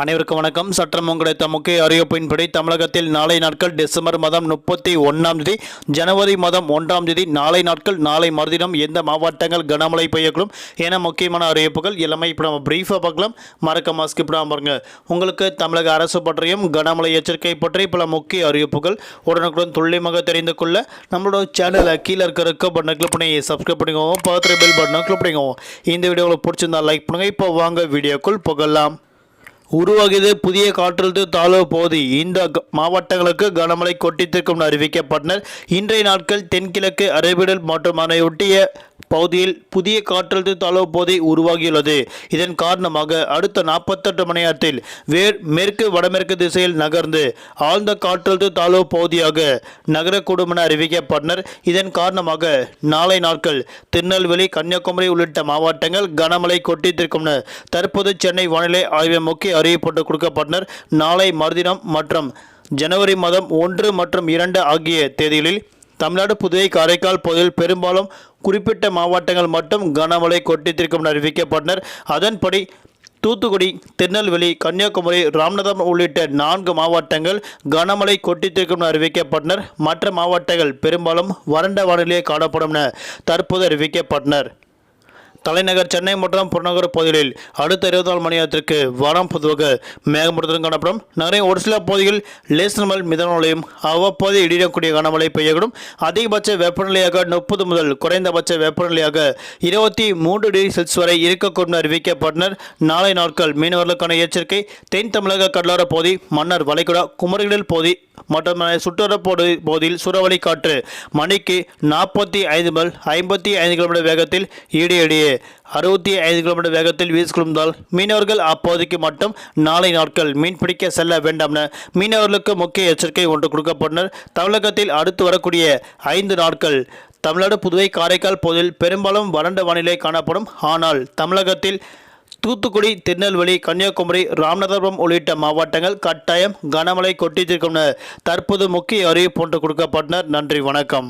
அனைவருக்கும் வணக்கம். சட்டம் கிடைத்த முக்கிய அறிவிப்பின்படி தமிழகத்தில் நாளை நாட்கள் டிசம்பர் மாதம் முப்பத்தி ஒன்றாம் தேதி ஜனவரி மாதம் ஒன்றாம் தேதி நாளை நாட்கள் நாளை மறுதினம் எந்த மாவட்டங்கள் கனமழை பெய்யக்கூடும் என முக்கியமான அறிவிப்புகள் எல்லாமே இப்போ நம்ம பிரீஃபாக பார்க்கலாம். மறக்க மாஸ்க் இப்படாமல் பாருங்க. உங்களுக்கு தமிழக அரசு பற்றியும் கனமழை எச்சரிக்கை பற்றி பல முக்கிய அறிவிப்புகள் உடனுக்குடன் துல்லியமாக தெரிந்து கொள்ள நம்மளோட சேனலை கீழே இருக்க இருக்க பட்டனை கிளிக் பண்ணி சப்ஸ்கிரைப் பண்ணிக்கோங்க. பார்த்து பெல் பட்டனை கிளிக் பண்ணிக்கோங்க. இந்த வீடியோ உங்களுக்கு பிடிச்சிருந்தா லைக் பண்ணுங்க. இப்போ வாங்க வீடியோக்குள் புகழலாம் உருவாகியது புதிய காற்றழுத்த தாழ்வு பகுதி. இந்த மாவட்டங்களுக்கு கனமழை கொட்டித்திருக்கும் என அறிவிக்கப்பட்டனர். இன்றைய நாட்கள் தென்கிழக்கு அரபிடல் மற்றும் அதனையொட்டிய பகுதியில் புதிய காற்றழுத்த தாழ்வு பகுதி உருவாகியுள்ளது. இதன் காரணமாக அடுத்த நாற்பத்தெட்டு மணி நேரத்தில் வேர் மேற்கு வடமேற்கு திசையில் நகர்ந்து ஆழ்ந்த காற்றழுத்த தாழ்வு பகுதியாக நகரக்கூடும் என அறிவிக்கப்பட்டனர். இதன் காரணமாக நாளை நாட்கள் திருநெல்வேலி கன்னியாகுமரி உள்ளிட்ட மாவட்டங்கள் கனமழை கொட்டித்திருக்கும் என தற்போது சென்னை வானிலை ஆய்வு முக்கிய அறிவிப்பு கொடுக்கப்பட்டனர். நாளை மறுதினம் மற்றும் ஜனவரி மாதம் ஒன்று மற்றும் இரண்டு ஆகிய தேதிகளில் தமிழ்நாடு புதுவை காரைக்கால் பகுதியில் பெரும்பாலும் குறிப்பிட்ட மாவட்டங்கள் மட்டும் கனமழை கொட்டித்திருக்கும் என அறிவிக்கப்பட்டனர். அதன்படி தூத்துக்குடி திருநெல்வேலி கன்னியாகுமரி ராமநாதபுரம் உள்ளிட்ட நான்கு மாவட்டங்கள் கனமழை கொட்டித்திருக்கும் என அறிவிக்கப்பட்டனர். மற்ற மாவட்டங்கள் பெரும்பாலும் வறண்ட வானிலையே காணப்படும் என தற்போது அறிவிக்கப்பட்டனர். தலைநகர் சென்னை மற்றும் புறநகர் பகுதிகளில் அடுத்த இருபத்தி நாலு மணி நேரத்திற்கு வானம் பொதுவாக மேகமூட்டத்துடன் காணப்படும். நகரின் ஒரு சில பகுதிகளில் லேசர் முதல் மிதமலையும் அவ்வப்போது இடியக்கூடிய கனமழை பெய்யக்கூடும். அதிகபட்ச வெப்பநிலையாக முப்பது முதல் குறைந்தபட்ச வெப்பநிலையாக இருபத்தி மூன்று டிகிரி செல்சியஸ் வரை இருக்கக்கூடும் அறிவிக்கப்பட்டனர். நாளை நாட்கள் மீனவர்களுக்கான எச்சரிக்கை. தென் தமிழக கடலோர பகுதி மன்னர் வளைகுடா குமரிகளில் பகுதி மற்றும் சுற்றுலா பகுதி பகுதியில் சூறாவளி காற்று மணிக்கு நாற்பத்தி ஐந்து முதல் ஐம்பத்தி ஐந்து கிலோமீட்டர் வேகத்தில் இடையிடையே அறுபத்தி ஐந்து கிலோமீட்டர் வேகத்தில் வீசிக்கொள்வதால் மீனவர்கள் அப்போதைக்கு மட்டும் நாளை நாட்கள் மீன்பிடிக்க செல்ல வேண்டாம் என மீனவர்களுக்கு முக்கிய எச்சரிக்கை ஒன்று கொடுக்கப்பட்டனர். தமிழகத்தில் அடுத்து வரக்கூடிய ஐந்து நாட்கள் தமிழ்நாடு புதுவை காரைக்கால் பகுதியில் பெரும்பாலும் வறண்ட வானிலை காணப்படும். ஆனால் தமிழகத்தில் தூத்துக்குடி திருநெல்வேலி கன்னியாகுமரி ராமநாதபுரம் உள்ளிட்ட மாவட்டங்கள் கட்டாயம் கனமழை கொட்டித்திருக்கும் தற்போது முக்கிய அறிவிப்பு ஒன்று கொடுக்கப்பட்டனர். நன்றி வணக்கம்.